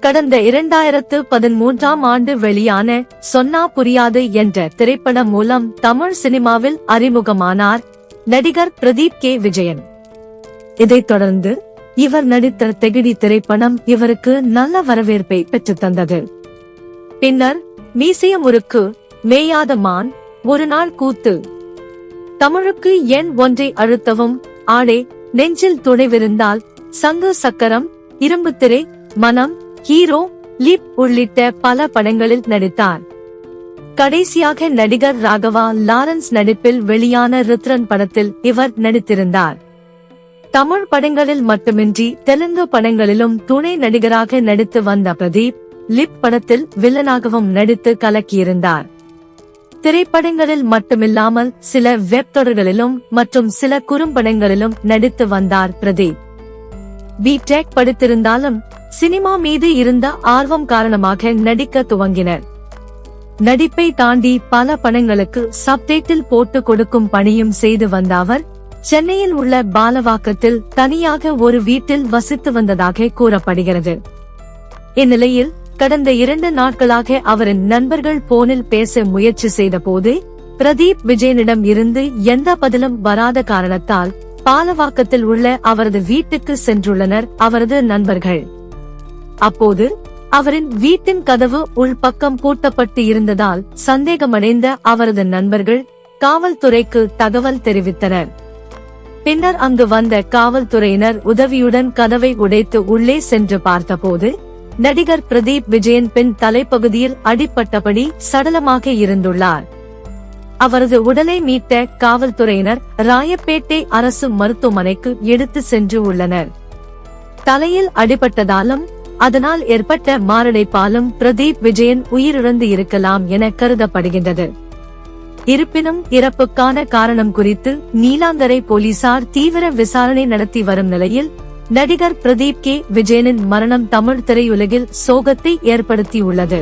கடந்த இரண்டாயிரத்து பதிமூன்றாம் ஆண்டு வெளியான சொன்னா புரியாது என்ற திரைப்படம் மூலம் தமிழ் சினிமாவில் அறிமுகமானார் நடிகர் பிரதீப் கே. விஜயன். இதைத் தொடர்ந்து இவர் நடித்த தெகிடி திரைப்படம் இவருக்கு நல்ல வரவேற்பை பெற்றுத் தந்தது. பின்னர் மீசிய முறுக்கு மேயாத மான் ஒரு நாள் கூத்து. தமிழுக்கு எண் ஒன்றை அழுத்தவும்? ஆடே நெஞ்சில் துணைவிருந்தால் சங்கு சக்கரம் இரும்புத்திரை மனம் ஹீரோ லிப் உள்ளிட்ட பல படங்களில் நடித்தார். கடைசியாக நடிகர் ராகவா லாரன்ஸ் நடிப்பில் வெளியான ருத்ரன் படத்தில் இவர் நடித்திருந்தார். தமிழ் படங்களில் மட்டுமின்றி தெலுங்கு படங்களிலும் துணை நடிகராக நடித்து வந்த பிரதீப் லிப் படத்தில் வில்லனாகவும் நடித்து கலக்கியிருந்தார். திரைப்படங்களில் மட்டுமில்லாமல் சில வெப் தொடர்களிலும் மற்றும் சில குறும்படங்களிலும் நடித்து வந்தார் பிரதீப். பி டெக் படித்திருந்தாலும் சினிமா மீது இருந்த ஆர்வம் காரணமாக நடிக்க துவங்கினர். நடிப்பை தாண்டி பல படங்களுக்கு சப்டைட்டில் போட்டு கொடுக்கும் பணியும் செய்து வந்த அவர் சென்னையில் உள்ள பாலவாக்கத்தில் தனியாக ஒரு வீட்டில் வசித்து வந்ததாக கூறப்படுகிறது. இந்நிலையில் கடந்த இரண்டு நாட்களாக அவரின் நண்பர்கள் போனில் பேச முயற்சி செய்தபோது பிரதீப் விஜயனிடம் இருந்து எந்த பதிலும் வராத காரணத்தால் பாலவாக்கத்தில் உள்ள அவரது வீட்டுக்கு சென்றுள்ளனர் அவரது நண்பர்கள். அப்போது அவரின் வீட்டின் கதவு உள்பக்கம் பூட்டப்பட்டு இருந்ததால் சந்தேகமடைந்த அவரது நண்பர்கள் காவல்துறைக்கு தகவல் தெரிவித்தனர். பின்னர் அங்கு வந்த காவல்துறையினர் உதவியுடன் கதவை உடைத்து உள்ளே சென்று பார்த்தபோது நடிகர் பிரதீப் விஜயன் பின் தலைப்பகுதியில் அடிப்பட்டபடி சடலமாக இருந்துள்ளார். அவரது உடலை மீட்ட காவல்துறையினர் ராயப்பேட்டை அரசு மருத்துவமனைக்கு எடுத்து சென்று உள்ளனர். தலையில் அடிபட்டதாலும் அதனால் ஏற்பட்ட மாரடைப்பாலும் பிரதீப் விஜயன் உயிரிழந்து இருக்கலாம் என கருதப்படுகின்றது. இருப்பினும் இறப்புக்கான காரணம் குறித்து நீலாங்கரை போலீசார் தீவிர விசாரணை நடத்தி வரும் நிலையில் நடிகர் பிரதீப் கே. விஜயனின் மரணம் தமிழ் திரையுலகில் சோகத்தை ஏற்படுத்தியுள்ளது.